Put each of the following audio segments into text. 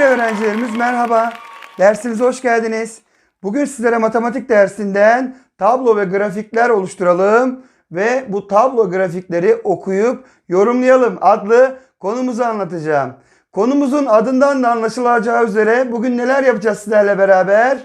Sevgili öğrencilerimiz merhaba. Dersinize hoş geldiniz. Bugün sizlere matematik dersinden tablo ve grafikler oluşturalım ve bu tablo grafikleri okuyup yorumlayalım adlı konumuzu anlatacağım. Konumuzun adından da anlaşılacağı üzere bugün neler yapacağız sizlerle beraber?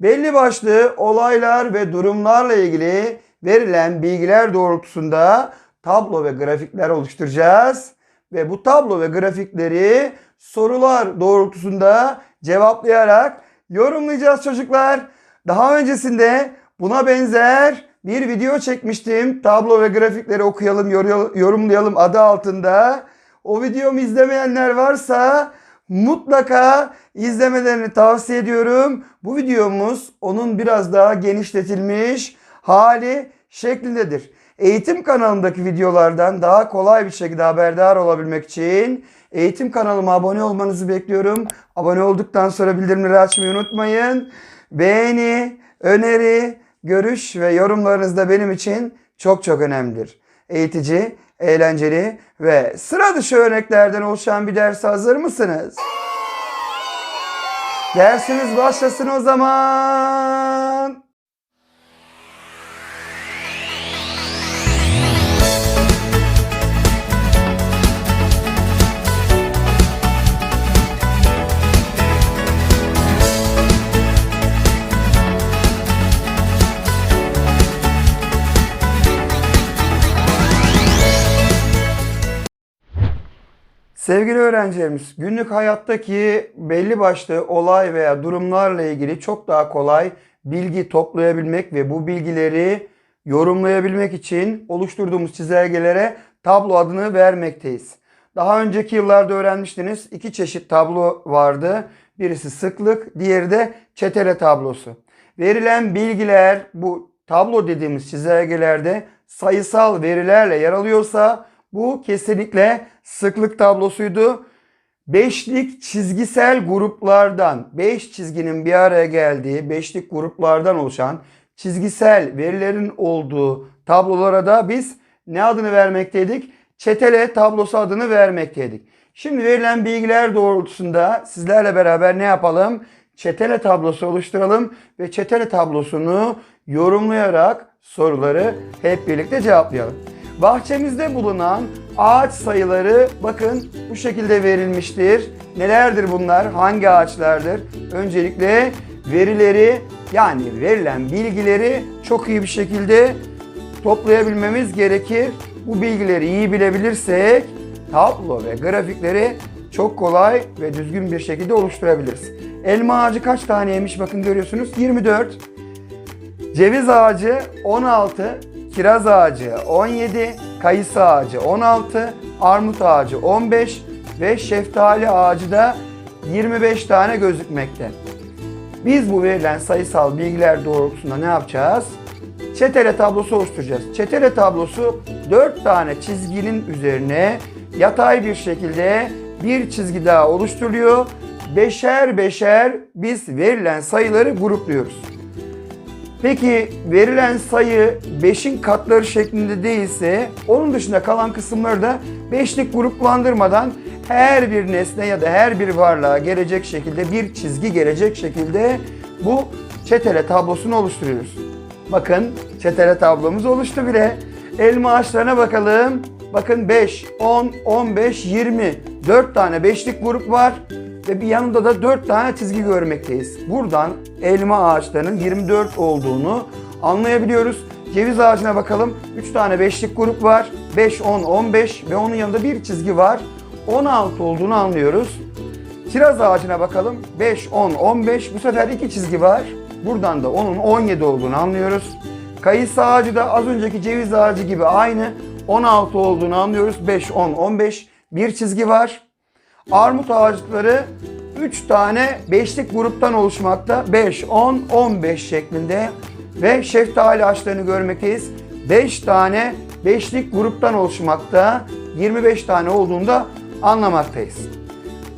Belli başlı olaylar ve durumlarla ilgili verilen bilgiler doğrultusunda tablo ve grafikler oluşturacağız. Ve bu tablo ve grafikleri sorular doğrultusunda cevaplayarak yorumlayacağız çocuklar. Daha öncesinde buna benzer bir video çekmiştim. Tablo ve grafikleri okuyalım, yor- yorumlayalım adı altında. O videomu izlemeyenler varsa mutlaka izlemelerini tavsiye ediyorum. Bu videomuz onun biraz daha genişletilmiş hali şeklindedir. Eğitim kanalımdaki videolardan daha kolay bir şekilde haberdar olabilmek için eğitim kanalıma abone olmanızı bekliyorum. Abone olduktan sonra bildirimleri açmayı unutmayın. Beğeni, öneri, görüş ve yorumlarınız da benim için çok çok önemlidir. Eğitici, eğlenceli ve sıra dışı örneklerden oluşan bir ders hazır mısınız? Dersimiz başlasın o zaman. Sevgili öğrencilerimiz, günlük hayattaki belli başlı olay veya durumlarla ilgili çok daha kolay bilgi toplayabilmek ve bu bilgileri yorumlayabilmek için oluşturduğumuz çizelgelere tablo adını vermekteyiz. Daha önceki yıllarda öğrenmiştiniz iki çeşit tablo vardı. Birisi sıklık, diğeri de çetele tablosu. Verilen bilgiler bu tablo dediğimiz çizelgelerde sayısal verilerle yer alıyorsa bu kesinlikle sıklık tablosuydu. Beşlik çizgisel gruplardan, beş çizginin bir araya geldiği beşlik gruplardan oluşan çizgisel verilerin olduğu tablolara da biz ne adını vermekteydik? Çetele tablosu adını vermekteydik. Şimdi verilen bilgiler doğrultusunda sizlerle beraber ne yapalım? Çetele tablosu oluşturalım ve çetele tablosunu yorumlayarak soruları hep birlikte cevaplayalım. Bahçemizde bulunan ağaç sayıları bakın bu şekilde verilmiştir. Nelerdir bunlar? Hangi ağaçlardır? Öncelikle verileri yani verilen bilgileri çok iyi bir şekilde toplayabilmemiz gerekir. Bu bilgileri iyi bilebilirsek tablo ve grafikleri çok kolay ve düzgün bir şekilde oluşturabiliriz. Elma ağacı kaç taneymiş bakın görüyorsunuz 24. Ceviz ağacı 16, kiraz ağacı 17, kayısı ağacı 16, armut ağacı 15 ve şeftali ağacı da 25 tane gözükmekte. Biz bu verilen sayısal bilgiler doğrultusunda ne yapacağız? Çetele tablosu oluşturacağız. Çetele tablosu 4 tane çizginin üzerine yatay bir şekilde bir çizgi daha oluşturuluyor. Beşer beşer biz verilen sayıları grupluyoruz. Peki verilen sayı 5'in katları şeklinde değilse onun dışında kalan kısımları da 5'lik gruplandırmadan her bir nesne ya da her bir varlığa gelecek şekilde bir çizgi gelecek şekilde bu çetele tablosunu oluşturuyoruz. Bakın çetele tablomuz oluştu bile. Elma ağaçlarına bakalım. Bakın 5, 10, 15, 20. 4 tane 5'lik grup var ve bir yanında da 4 tane çizgi görmekteyiz. Buradan elma ağaçlarının 24 olduğunu anlayabiliyoruz. Ceviz ağacına bakalım. 3 tane 5'lik grup var. 5, 10, 15 ve onun yanında bir çizgi var. 16 olduğunu anlıyoruz. Kiraz ağacına bakalım. 5, 10, 15. Bu sefer iki çizgi var. Buradan da onun 17 olduğunu anlıyoruz. Kayısı ağacı da az önceki ceviz ağacı gibi aynı. 16 olduğunu anlıyoruz. 5, 10, 15. Bir çizgi var. Armut ağaçları 3 tane 5'lik gruptan oluşmakta. 5, 10, 15 şeklinde. Ve şeftali ağaçlarını görmekteyiz. 5 tane 5'lik gruptan oluşmakta. 25 tane olduğunda anlamaktayız.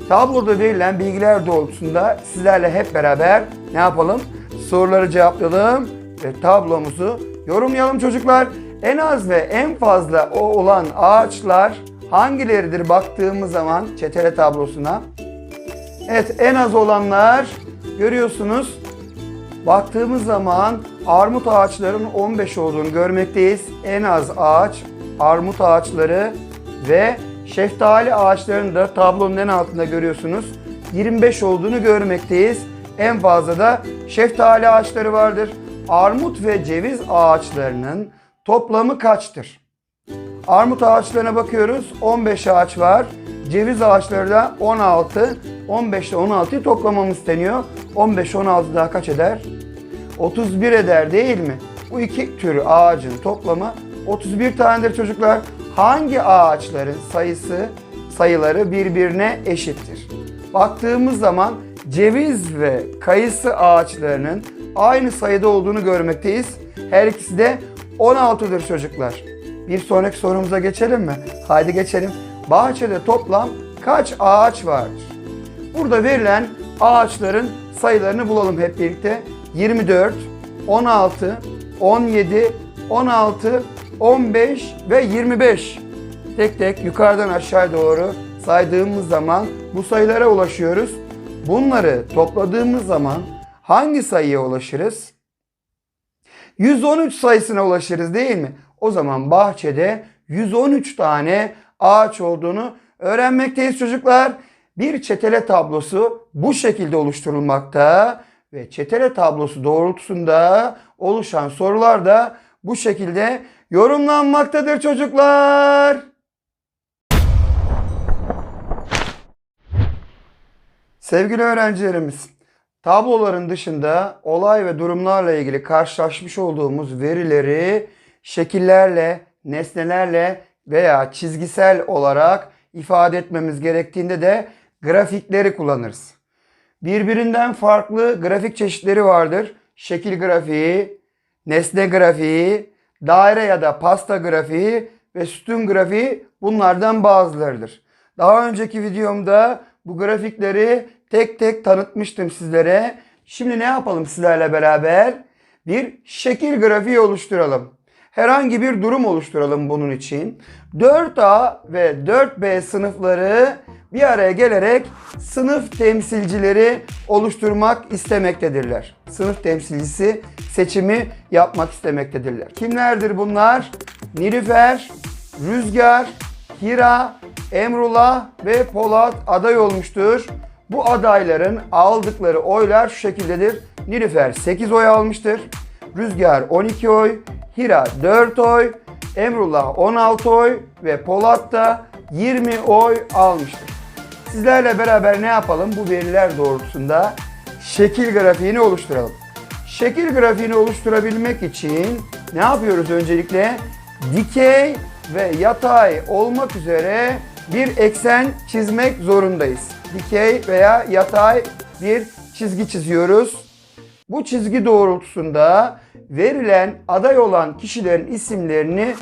Tabloda verilen bilgiler doğrultusunda sizlerle hep beraber ne yapalım? Soruları cevaplayalım ve tablomuzu yorumlayalım çocuklar. En az ve en fazla o olan ağaçlar hangileridir baktığımız zaman çetele tablosuna? Evet en az olanlar görüyorsunuz. Baktığımız zaman armut ağaçlarının 15 olduğunu görmekteyiz. En az ağaç armut ağaçları ve şeftali ağaçlarının da tablonun en altında görüyorsunuz. 25 olduğunu görmekteyiz. En fazla da şeftali ağaçları vardır. Armut ve ceviz ağaçlarının toplamı kaçtır? Armut ağaçlarına bakıyoruz. 15 ağaç var. Ceviz ağaçları da 16. 15 ile 16'yı toplamamız deniyor. 15 16 daha kaç eder? 31 eder değil mi? Bu iki tür ağacın toplamı 31 tanedir çocuklar. Hangi ağaçların sayısı sayıları birbirine eşittir? Baktığımız zaman ceviz ve kayısı ağaçlarının aynı sayıda olduğunu görmekteyiz. Her ikisi de 16'dır çocuklar. Bir sonraki sorumuza geçelim mi? Haydi geçelim. Bahçede toplam kaç ağaç vardır? Burada verilen ağaçların sayılarını bulalım hep birlikte. 24, 16, 17, 16, 15 ve 25. Tek tek yukarıdan aşağı doğru saydığımız zaman bu sayılara ulaşıyoruz. Bunları topladığımız zaman hangi sayıya ulaşırız? 113 sayısına ulaşırız değil mi? O zaman bahçede 113 tane ağaç olduğunu öğrenmekteyiz çocuklar. Bir çetele tablosu bu şekilde oluşturulmakta ve çetele tablosu doğrultusunda oluşan sorular da bu şekilde yorumlanmaktadır çocuklar. Sevgili öğrencilerimiz, tabloların dışında olay ve durumlarla ilgili karşılaşmış olduğumuz verileri şekillerle, nesnelerle veya çizgisel olarak ifade etmemiz gerektiğinde de grafikleri kullanırız. Birbirinden farklı grafik çeşitleri vardır. Şekil grafiği, nesne grafiği, daire ya da pasta grafiği ve sütun grafiği bunlardan bazılarıdır. Daha önceki videomda bu grafikleri tek tek tanıtmıştım sizlere. Şimdi ne yapalım sizlerle beraber? Bir şekil grafiği oluşturalım. Herhangi bir durum oluşturalım bunun için. 4A ve 4B sınıfları bir araya gelerek sınıf temsilcileri oluşturmak istemektedirler. Sınıf temsilcisi seçimi yapmak istemektedirler. Kimlerdir bunlar? Nilüfer, Rüzgar, Hira, Emrullah ve Polat aday olmuştur. Bu adayların aldıkları oylar şu şekildedir. Nilüfer 8 oy almıştır. Rüzgar 12 oy, Hira 4 oy, Emrullah 16 oy ve Polat da 20 oy almıştır. Sizlerle beraber ne yapalım? Bu veriler doğrultusunda şekil grafiğini oluşturalım. Şekil grafiğini oluşturabilmek için ne yapıyoruz öncelikle? Dikey ve yatay olmak üzere bir eksen çizmek zorundayız. Dikey veya yatay bir çizgi çiziyoruz. Bu çizgi doğrultusunda verilen aday olan kişilerin isimlerini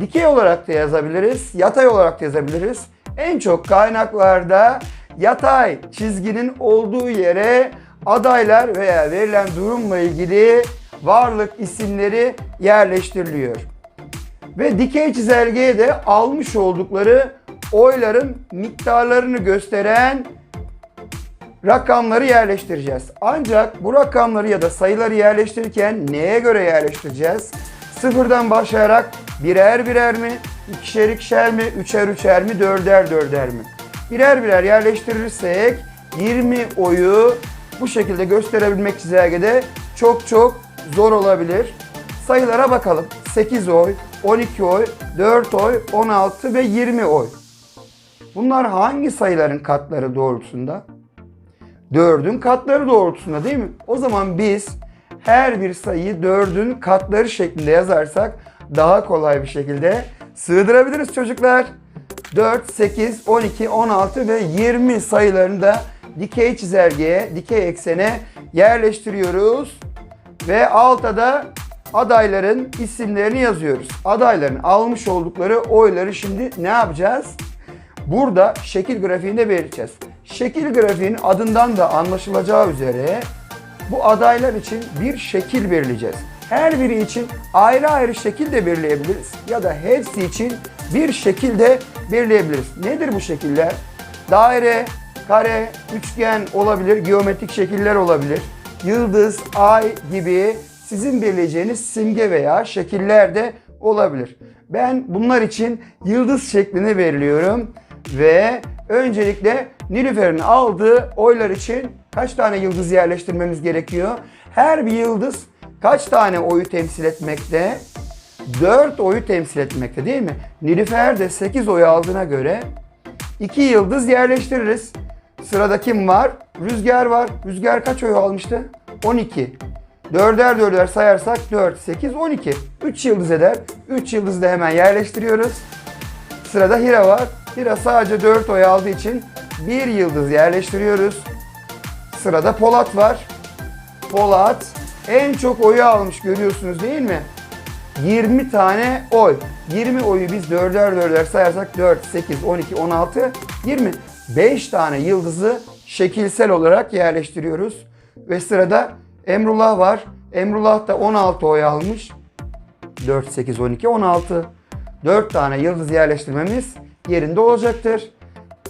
dikey olarak da yazabiliriz, yatay olarak da yazabiliriz. En çok kaynaklarda yatay çizginin olduğu yere adaylar veya verilen durumla ilgili varlık isimleri yerleştiriliyor. Ve dikey çizelgeye de almış oldukları oyların miktarlarını gösteren rakamları yerleştireceğiz. Ancak bu rakamları ya da sayıları yerleştirirken neye göre yerleştireceğiz? Sıfırdan başlayarak birer birer mi, ikişer ikişer mi, üçer üçer mi, dörder dörder mi? Birer birer yerleştirirsek 20 oyu bu şekilde gösterebilmek çizelgede çok çok zor olabilir. Sayılara bakalım. 8 oy, 12 oy, 4 oy, 16 ve 20 oy. Bunlar hangi sayıların katları doğrultusunda? 4'ün katları doğrultusunda değil mi? O zaman biz her bir sayıyı 4'ün katları şeklinde yazarsak daha kolay bir şekilde sığdırabiliriz çocuklar. 4, 8, 12, 16 ve 20 sayılarını da dikey çizelgeye, dikey eksene yerleştiriyoruz. Ve alta da adayların isimlerini yazıyoruz. Adayların almış oldukları oyları şimdi ne yapacağız? Burada şekil grafiğinde belirteceğiz. Şekil grafiğin adından da anlaşılacağı üzere bu adaylar için bir şekil belirleyeceğiz. Her biri için ayrı ayrı şekil de belirleyebiliriz ya da hepsi için bir şekil de belirleyebiliriz. Nedir bu şekiller? Daire, kare, üçgen olabilir, geometrik şekiller olabilir. Yıldız, ay gibi sizin belirleyeceğiniz simge veya şekiller de olabilir. Ben bunlar için yıldız şeklini veriliyorum ve öncelikle Nilüfer'in aldığı oylar için kaç tane yıldız yerleştirmemiz gerekiyor? Her bir yıldız kaç tane oyu temsil etmekte? 4 oyu temsil etmekte değil mi? Nilüfer de 8 oy aldığına göre 2 yıldız yerleştiririz. Sırada kim var? Rüzgar var. Rüzgar kaç oy almıştı? 12. Dörder dörder sayarsak 4, 8, 12. 3 yıldız eder. 3 yıldızı da hemen yerleştiriyoruz. Sırada Hira var. Hira sadece 4 oy aldığı için 1 yıldız yerleştiriyoruz. Sırada Polat var. Polat en çok oyu almış görüyorsunuz değil mi? 20 tane oy. 20 oyu biz dörder dörder sayarsak 4, 8, 12, 16, 20. 5 tane yıldızı şekilsel olarak yerleştiriyoruz. Ve sırada Emrullah var. Emrullah da 16 oy almış. 4, 8, 12, 16. 4 tane yıldız yerleştirmemiz yerinde olacaktır.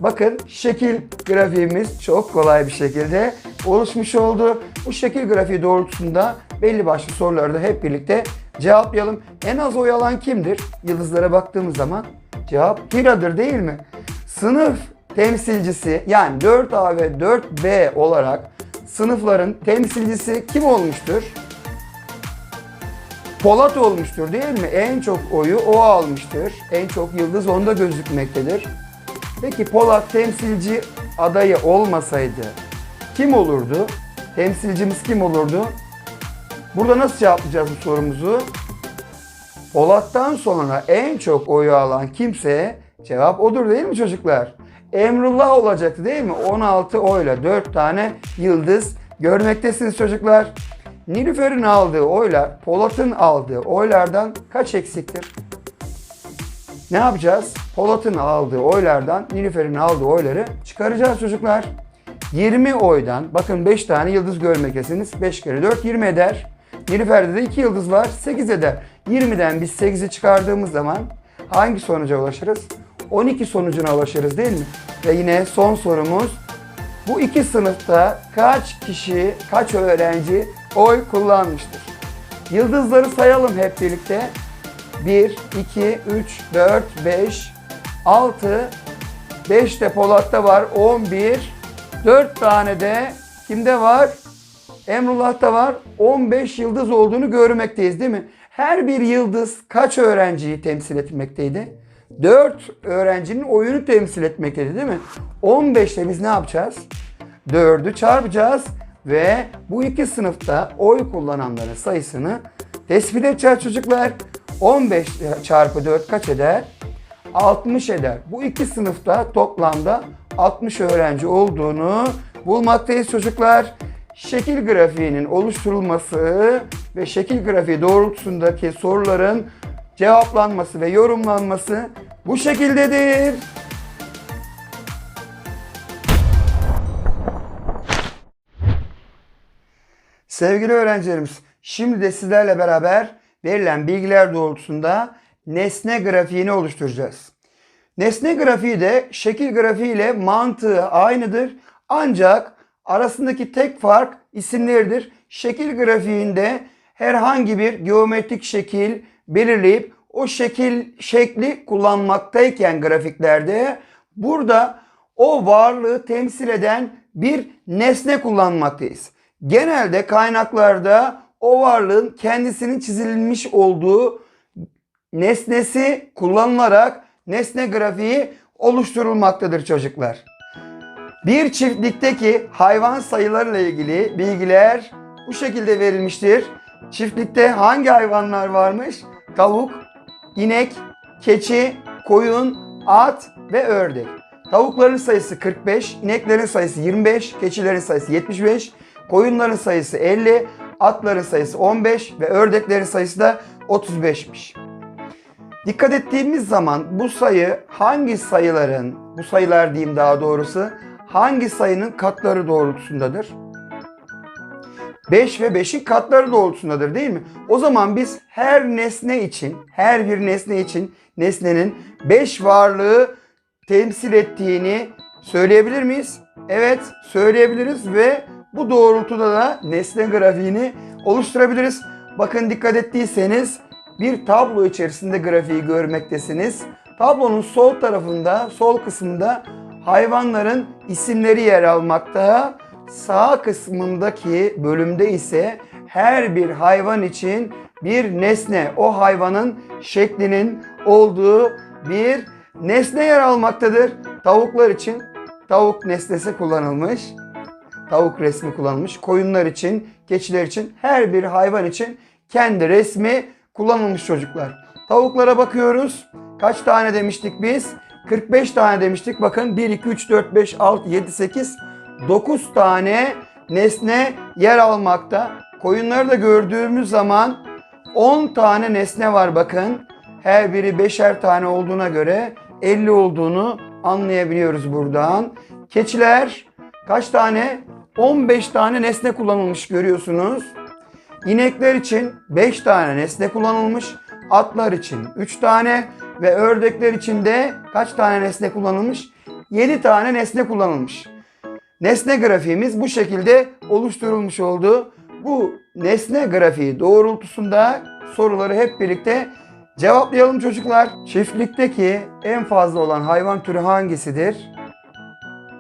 Bakın şekil grafiğimiz çok kolay bir şekilde oluşmuş oldu. Bu şekil grafiği doğrultusunda belli başlı soruları da hep birlikte cevaplayalım. En az oy alan kimdir? Yıldızlara baktığımız zaman cevap Hira'dır değil mi? Sınıf temsilcisi yani 4A ve 4B olarak sınıfların temsilcisi kim olmuştur? Polat olmuştur değil mi? En çok oyu o almıştır. En çok yıldız onda gözükmektedir. Peki Polat temsilci adayı olmasaydı kim olurdu? Temsilcimiz kim olurdu? Burada nasıl cevaplayacağız bu sorumuzu? Polat'tan sonra en çok oyu alan kimse cevap odur değil mi çocuklar? Emrullah olacaktı değil mi? 16 oyla 4 tane yıldız görmektesiniz çocuklar. Nilüfer'in aldığı oylar Polat'ın aldığı oylardan kaç eksiktir? Ne yapacağız? Polat'ın aldığı oylardan Nilüfer'in aldığı oyları çıkaracağız çocuklar. 20 oydan bakın 5 tane yıldız görmektesiniz. 5 kere 4 20 eder. Nilüfer'de de 2 yıldız var 8 eder. 20'den biz 8'i çıkardığımız zaman hangi sonuca ulaşırız? 12 sonucuna ulaşırız değil mi? Ve yine son sorumuz bu iki sınıfta kaç kişi, kaç öğrenci oy kullanmıştır? Yıldızları sayalım hep birlikte. 1, 2, 3, 4, 5, 6, 5 de Polat'ta var 11, 4 tane de kimde var? Emrullah'ta var 15 yıldız olduğunu görmekteyiz değil mi? Her bir yıldız kaç öğrenciyi temsil etmekteydi? 4 öğrencinin oyunu temsil etmekteydi değil mi? 15 ile biz ne yapacağız? 4'ü çarpacağız ve bu iki sınıfta oy kullananların sayısını tespit edeceğiz çocuklar. 15 çarpı 4 kaç eder? 60 eder. Bu iki sınıfta toplamda 60 öğrenci olduğunu bulmaktayız çocuklar. Şekil grafiğinin oluşturulması ve şekil grafiği doğrultusundaki soruların cevaplanması ve yorumlanması bu şekildedir. Sevgili öğrencilerimiz, şimdi de sizlerle beraber verilen bilgiler doğrultusunda nesne grafiğini oluşturacağız. Nesne grafiği de şekil grafiği ile mantığı aynıdır. Ancak arasındaki tek fark isimleridir. Şekil grafiğinde herhangi bir geometrik şekil belirleyip o şekil şekli kullanmaktayken grafiklerde burada o varlığı temsil eden bir nesne kullanmaktayız. Genelde kaynaklarda o varlığın kendisinin çizilmiş olduğu nesnesi kullanılarak nesne grafiği oluşturulmaktadır çocuklar. Bir çiftlikteki hayvan sayılarıyla ilgili bilgiler bu şekilde verilmiştir. Çiftlikte hangi hayvanlar varmış? Tavuk, inek, keçi, koyun, at ve ördek. Tavukların sayısı 45, ineklerin sayısı 25, keçilerin sayısı 75, koyunların sayısı 50, atların sayısı 15 ve ördeklerin sayısı da 35'miş. Dikkat ettiğimiz zaman bu sayı hangi sayıların, bu sayılar diyeyim daha doğrusu, hangi sayının katları doğrultusundadır? 5 ve 5'in katları doğrultusundadır değil mi? O zaman biz her nesne için, her bir nesne için nesnenin 5 varlığı temsil ettiğini söyleyebilir miyiz? Evet söyleyebiliriz ve bu doğrultuda da nesne grafiğini oluşturabiliriz. Bakın dikkat ettiyseniz bir tablo içerisinde grafiği görmektesiniz. Tablonun sol tarafında, sol kısmında hayvanların isimleri yer almakta. Sağ kısmındaki bölümde ise her bir hayvan için bir nesne, o hayvanın şeklinin olduğu bir nesne yer almaktadır. Tavuklar için tavuk nesnesi kullanılmış. Tavuk resmi kullanılmış. Koyunlar için, keçiler için, her bir hayvan için kendi resmi kullanılmış çocuklar. Tavuklara bakıyoruz. Kaç tane demiştik biz? 45 tane demiştik. Bakın 1, 2, 3, 4, 5, 6, 7, 8, 9 tane nesne yer almakta. Koyunları da gördüğümüz zaman 10 tane nesne var bakın. Her biri beşer tane olduğuna göre 50 olduğunu anlayabiliyoruz buradan. Keçiler kaç tane? 15 tane nesne kullanılmış görüyorsunuz. İnekler için 5 tane nesne kullanılmış. Atlar için 3 tane ve ördekler için de kaç tane nesne kullanılmış? 7 tane nesne kullanılmış. Nesne grafiğimiz bu şekilde oluşturulmuş oldu. Bu nesne grafiği doğrultusunda soruları hep birlikte cevaplayalım çocuklar. Çiftlikteki en fazla olan hayvan türü hangisidir?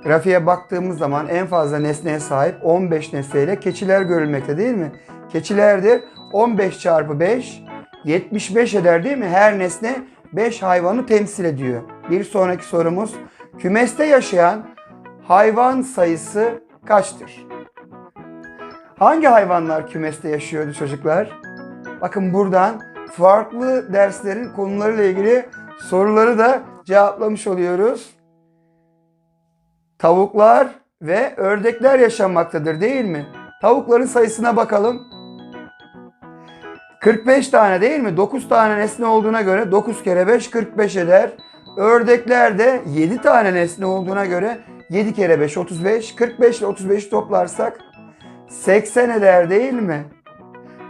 Grafiğe baktığımız zaman en fazla nesneye sahip 15 nesneyle keçiler görülmekte değil mi? Keçilerdir 15 çarpı 5 75 eder değil mi? Her nesne 5 hayvanı temsil ediyor. Bir sonraki sorumuz kümeste yaşayan hayvan sayısı kaçtır? Hangi hayvanlar kümeste yaşıyordu çocuklar? Bakın buradan farklı derslerin konularıyla ilgili soruları da cevaplamış oluyoruz. Tavuklar ve ördekler yaşanmaktadır değil mi? Tavukların sayısına bakalım. 45 tane değil mi? 9 tane nesne olduğuna göre 9 kere 5 45 eder. Ördeklerde 7 tane nesne olduğuna göre 7 kere 5 35. 45 ile 35'i toplarsak 80 eder değil mi?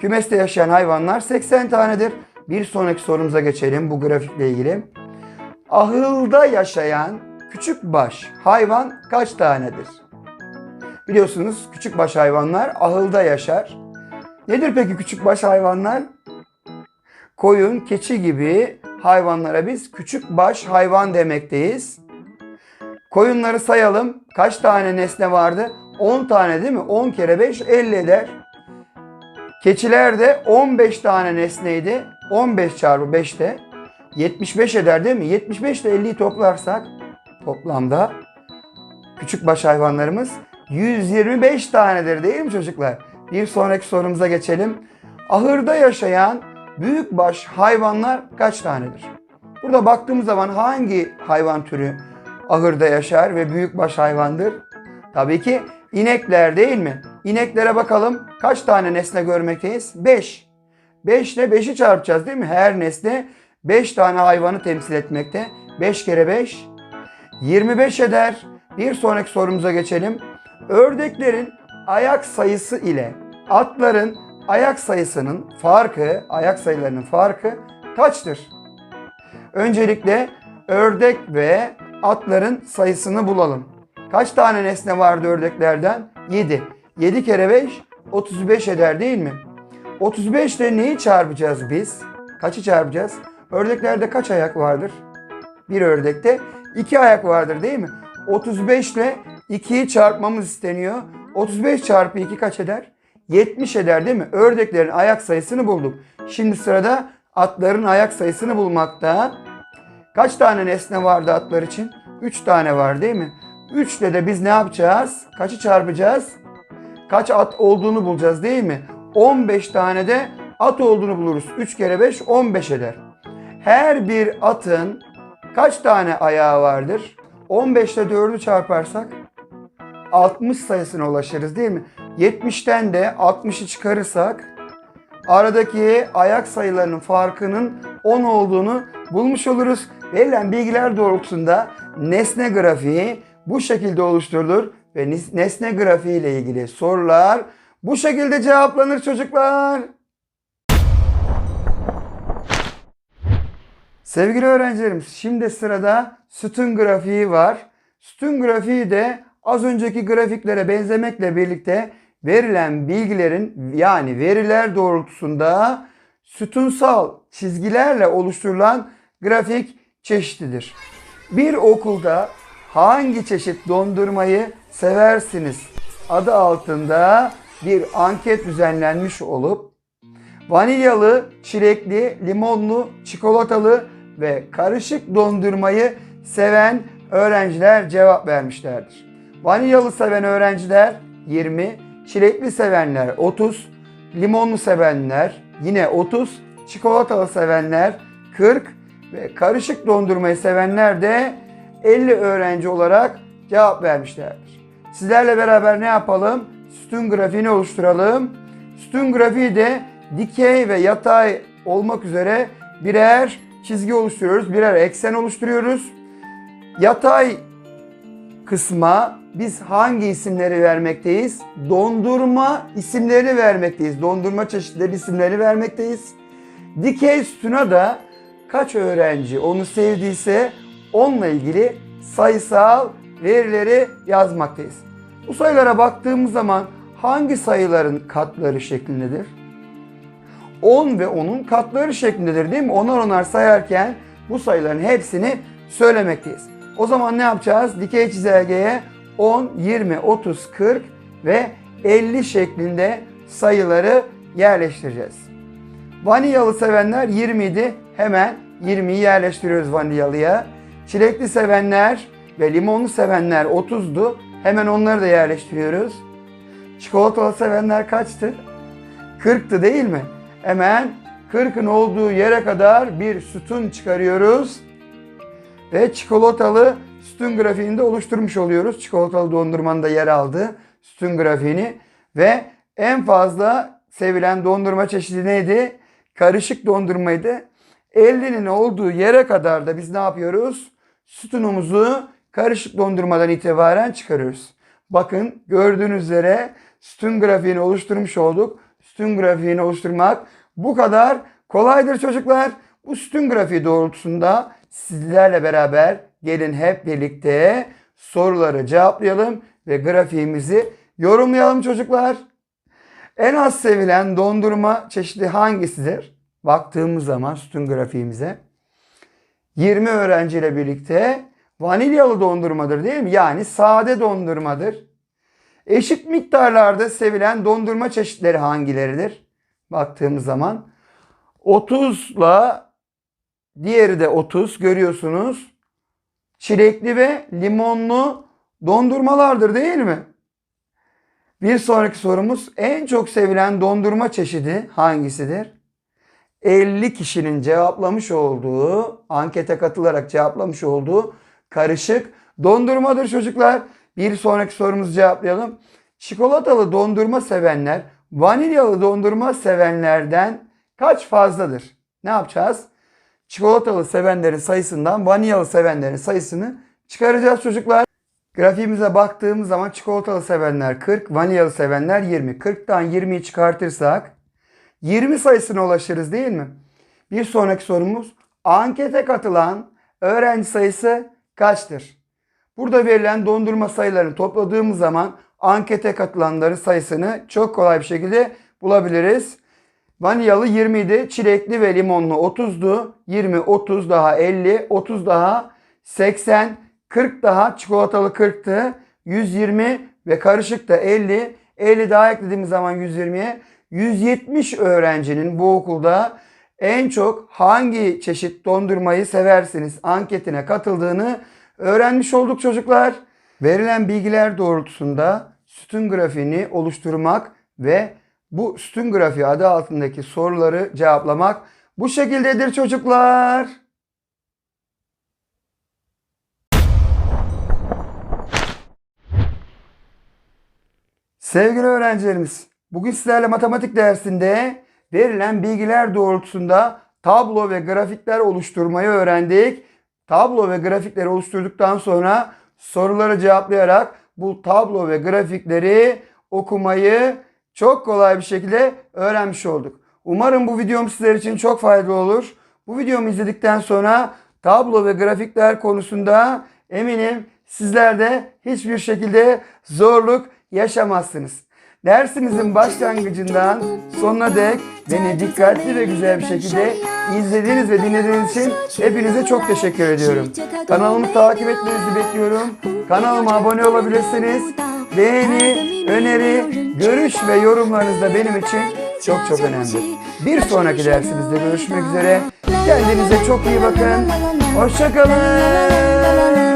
Kümeste yaşayan hayvanlar 80 tanedir. Bir sonraki sorumuza geçelim bu grafikle ilgili. Ahılda yaşayan küçük baş hayvan kaç tanedir? Biliyorsunuz küçük baş hayvanlar ahılda yaşar. Nedir peki küçük baş hayvanlar? Koyun, keçi gibi hayvanlara biz küçük baş hayvan demekteyiz. Koyunları sayalım. Kaç tane nesne vardı? 10 tane değil mi? 10 kere 5 50 eder. Keçiler de 15 tane nesneydi. 15 çarpı 5 de 75 eder değil mi? 75 ile 50'yi toplarsak toplamda küçük baş hayvanlarımız 125 tanedir değil mi çocuklar? Bir sonraki sorumuza geçelim. Ahırda yaşayan büyükbaş hayvanlar kaç tanedir? Burada baktığımız zaman hangi hayvan türü ahırda yaşar ve büyükbaş hayvandır? Tabii ki inekler değil mi? İneklere bakalım kaç tane nesne görmekteyiz? 5. 5 ile 5'i çarpacağız değil mi? Her nesne 5 tane hayvanı temsil etmekte. 5 kere 5 25 eder. Bir sonraki sorumuza geçelim. Ördeklerin ayak sayısı ile atların ayak sayısının farkı, ayak sayılarının farkı kaçtır? Öncelikle ördek ve atların sayısını bulalım. Kaç tane nesne vardı ördeklerden? 7. 7 kere 5 35 eder değil mi? 35 ile neyi çarpacağız biz? Kaçı çarpacağız? Ördeklerde kaç ayak vardır? Bir ördekte 2 ayak vardır değil mi? 35 ile 2'yi çarpmamız isteniyor. 35 çarpı 2 kaç eder? 70 eder değil mi? Ördeklerin ayak sayısını bulduk. Şimdi sırada atların ayak sayısını bulmakta. Kaç tane nesne vardı atlar için? 3 tane var değil mi? 3 ile de biz ne yapacağız? Kaçı çarpacağız? Kaç at olduğunu bulacağız değil mi? 15 tane de at olduğunu buluruz. 3 kere 5 15 eder. Her bir atın kaç tane ayağı vardır? 15 ile 4'ü çarparsak 60 sayısına ulaşırız değil mi? 70'ten de 60'ı çıkarırsak aradaki ayak sayılarının farkının 10 olduğunu bulmuş oluruz. Verilen bilgiler doğrultusunda nesne grafiği bu şekilde oluşturulur ve nesne grafiği ile ilgili sorular bu şekilde cevaplanır çocuklar. Sevgili öğrencilerimiz şimdi sırada sütun grafiği var. Sütun grafiği de az önceki grafiklere benzemekle birlikte verilen bilgilerin yani veriler doğrultusunda sütunsal çizgilerle oluşturulan grafik çeşididir. Bir okulda hangi çeşit dondurmayı seversiniz adı altında bir anket düzenlenmiş olup vanilyalı, çilekli, limonlu, çikolatalı ve karışık dondurmayı seven öğrenciler cevap vermişlerdir. Vanilyalı seven öğrenciler 20, çilekli sevenler 30, limonlu sevenler yine 30, çikolatalı sevenler 40 ve karışık dondurmayı sevenler de 50 öğrenci olarak cevap vermişlerdir. Sizlerle beraber ne yapalım? Sütun grafiğini oluşturalım. Sütun grafiği de dikey ve yatay olmak üzere birer çizgi oluşturuyoruz. Birer eksen oluşturuyoruz. Yatay kısma biz hangi isimleri vermekteyiz? Dondurma isimlerini vermekteyiz. Dondurma çeşitleri isimlerini vermekteyiz. Dikey sütuna da kaç öğrenci onu sevdiyse onunla ilgili sayısal verileri yazmaktayız. Bu sayılara baktığımız zaman hangi sayıların katları şeklindedir? 10 ve 10'un katları şeklindedir değil mi? Onar onar sayarken bu sayıların hepsini söylemekteyiz. O zaman ne yapacağız? Dikey çizelgeye 10, 20, 30, 40 ve 50 şeklinde sayıları yerleştireceğiz. Vanilyalı sevenler 20 idi. Hemen 20'yi yerleştiriyoruz vanilyalıya. Çilekli sevenler ve limonlu sevenler 30'du. Hemen onları da yerleştiriyoruz. Çikolatalı sevenler kaçtı? 40'tı değil mi? Hemen 40'ın olduğu yere kadar bir sütun çıkarıyoruz. Ve çikolatalı sütun grafiğini de oluşturmuş oluyoruz. Çikolatalı dondurmanın da yer aldı sütun grafiğini. Ve en fazla sevilen dondurma çeşidi neydi? Karışık dondurmaydı. 50'nin olduğu yere kadar da biz ne yapıyoruz? Sütunumuzu karışık dondurmadan itibaren çıkarıyoruz. Bakın gördüğünüz üzere sütun grafiğini oluşturmuş olduk. Sütun grafiğini oluşturmak bu kadar kolaydır çocuklar. Bu sütun grafiği doğrultusunda sizlerle beraber gelin hep birlikte soruları cevaplayalım ve grafiğimizi yorumlayalım çocuklar. En az sevilen dondurma çeşidi hangisidir? Baktığımız zaman sütun grafiğimize 20 öğrenciyle birlikte vanilyalı dondurmadır değil mi? Yani sade dondurmadır. Eşit miktarlarda sevilen dondurma çeşitleri hangileridir? Baktığımız zaman 30 ile diğeri de 30 görüyorsunuz. Çilekli ve limonlu dondurmalardır değil mi? Bir sonraki sorumuz en çok sevilen dondurma çeşidi hangisidir? 50 kişinin cevaplamış olduğu, ankete katılarak cevaplamış olduğu karışık dondurmadır çocuklar. Bir sonraki sorumuzu cevaplayalım. Çikolatalı dondurma sevenler vanilyalı dondurma sevenlerden kaç fazladır? Ne yapacağız? Çikolatalı sevenlerin sayısından vanilyalı sevenlerin sayısını çıkaracağız çocuklar. Grafiğimize baktığımız zaman çikolatalı sevenler 40, vanilyalı sevenler 20. 40'tan 20'yi çıkartırsak 20 sayısına ulaşırız değil mi? Bir sonraki sorumuz ankete katılan öğrenci sayısı kaçtır? Burada verilen dondurma sayılarını topladığımız zaman ankete katılanların sayısını çok kolay bir şekilde bulabiliriz. Vanilyalı 20 idi, çilekli ve limonlu 30'du. 20, 30 daha 50, 30 daha 80, 40 daha çikolatalı 40'tı. 120 ve karışık da 50. 50 daha eklediğimiz zaman 120'ye 170 öğrencinin bu okulda en çok hangi çeşit dondurmayı seversiniz anketine katıldığını öğrenmiş olduk çocuklar. Verilen bilgiler doğrultusunda sütun grafiğini oluşturmak ve bu sütun grafiği adı altındaki soruları cevaplamak bu şekildedir çocuklar. Sevgili öğrencilerimiz, bugün sizlerle matematik dersinde verilen bilgiler doğrultusunda tablo ve grafikler oluşturmayı öğrendik. Tablo ve grafikleri oluşturduktan sonra soruları cevaplayarak bu tablo ve grafikleri okumayı çok kolay bir şekilde öğrenmiş olduk. Umarım bu videom sizler için çok faydalı olur. Bu videomu izledikten sonra tablo ve grafikler konusunda eminim sizler de hiçbir şekilde zorluk yaşamazsınız. Dersimizin başlangıcından sonuna dek beni dikkatli ve güzel bir şekilde izlediğiniz ve dinlediğiniz için hepinize çok teşekkür ediyorum. Kanalımı takip etmenizi bekliyorum. Kanalıma abone olabilirsiniz. Beğeni, öneri, görüş ve yorumlarınız da benim için çok çok önemli. Bir sonraki dersimizde görüşmek üzere. Kendinize çok iyi bakın. Hoşçakalın.